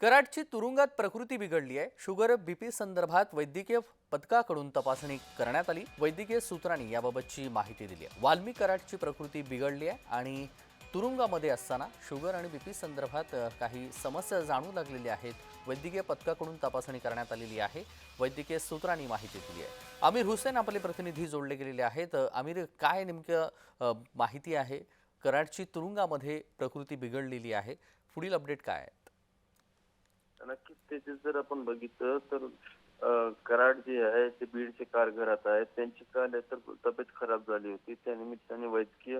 कराडची तुरुंगात प्रकृती बिघडली आहे. शुगर बीपी संदर्भात वैद्यकीय पथकाकडून तपासणी करण्यात आली. वैद्यकीय सूत्रांनी याबाबतची माहिती दिली आहे. वाल्मी कराडची प्रकृती बिघडली आहे आणि तुरुंगामध्ये असताना शुगर आणि बीपी संदर्भात काही समस्या जाणू लागलेल्या आहेत. वैद्यकीय पथकाकडून तपासणी करण्यात आलेली आहे. वैद्यकीय सूत्रांनी माहिती दिली आहे. आमिर हुसेन आपले प्रतिनिधी जोडले गेलेले आहेत. आमिर काय नेमकं माहिती आहे? कराडची तुरुंगामध्ये प्रकृती बिघडलेली आहे. पुढील अपडेट काय आहे? नक्कीच त्याचे जर आपण बघितलं तर कराड जे आहे ते बीडचे कारघरात आहेत त्यांची काल तर तब्येत खराब झाली होती. त्या निमित्ताने वैद्यकीय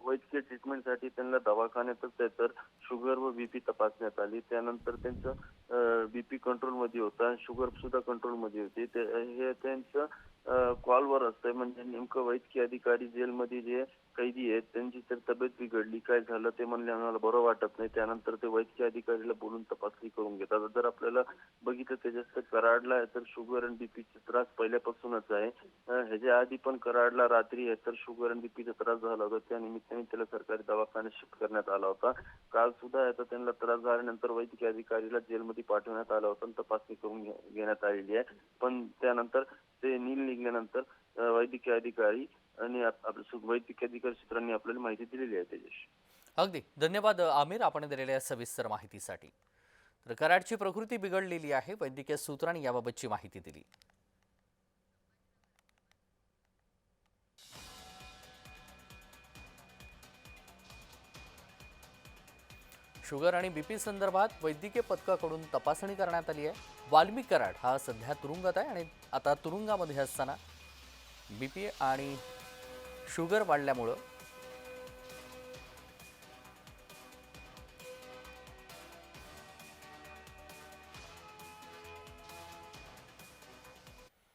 वैद्यकीय ट्रीटमेंटसाठी त्यांना दवाखान्यातच आहे तर शुगर व बीपी तपासण्यात आली. त्यानंतर त्यांचं बीपी कंट्रोलमध्ये होता आणि शुगर सुद्धा कंट्रोलमध्ये होती. ते हे त्यांचं कॉलवर असतंय. म्हणजे नेमकं वैद्यकीय अधिकारी जेलमध्ये जे कैदी आहेत त्यांची तर तब्येत बिघडली काय झालं ते म्हणले आम्हाला बरं वाटत नाही. त्यानंतर ते वैद्यकीय अधिकारीला बोलून तपासणी करून घेतात. जर आपल्याला बघितलं त्याच्यात तर कराडला आहे तर शुगर आणि बीपीचा त्रास पहिल्यापासूनच आहे. ह्याच्या आधी पण कराडला रात्री आहे तर शुगर आणि बीपीचा त्रास झाला होता. त्या निमित्ताने त्याला सरकारी दवाखान्यात शिफ्ट करण्यात आला होता. काल सुद्धा आहे तर त्यांना त्रास झाल्यानंतर वैद्यकीय अधिकारीला जेलमध्ये पाठवण्यात आला होता तपासणी करून घेण्यात आलेली आहे. पण त्यानंतर ते नील निघल्यानंतर वैद्यकीय अधिकारी आणि आपल्या वैद्यकीय अधिकारी सूत्रांनी आपल्याला माहिती दिलेली आहे त्याच्याशी. अगदी. धन्यवाद आमिर. आपण दिलेल्या सविस्तर माहितीसाठी. तर कराडची प्रकृती बिघडलेली आहे. वैद्यकीय सूत्रांनी याबाबतची माहिती दिली. शुगर आणि बीपी संदर्भात वैद्यकीय पथकाकडून तपासणी करण्यात आली आहे. वाल्मी कराड हा सध्या तुरुंगात आहे आणि आता तुरुंगामध्ये असताना बी पी आणि शुगर वाढल्यामुळं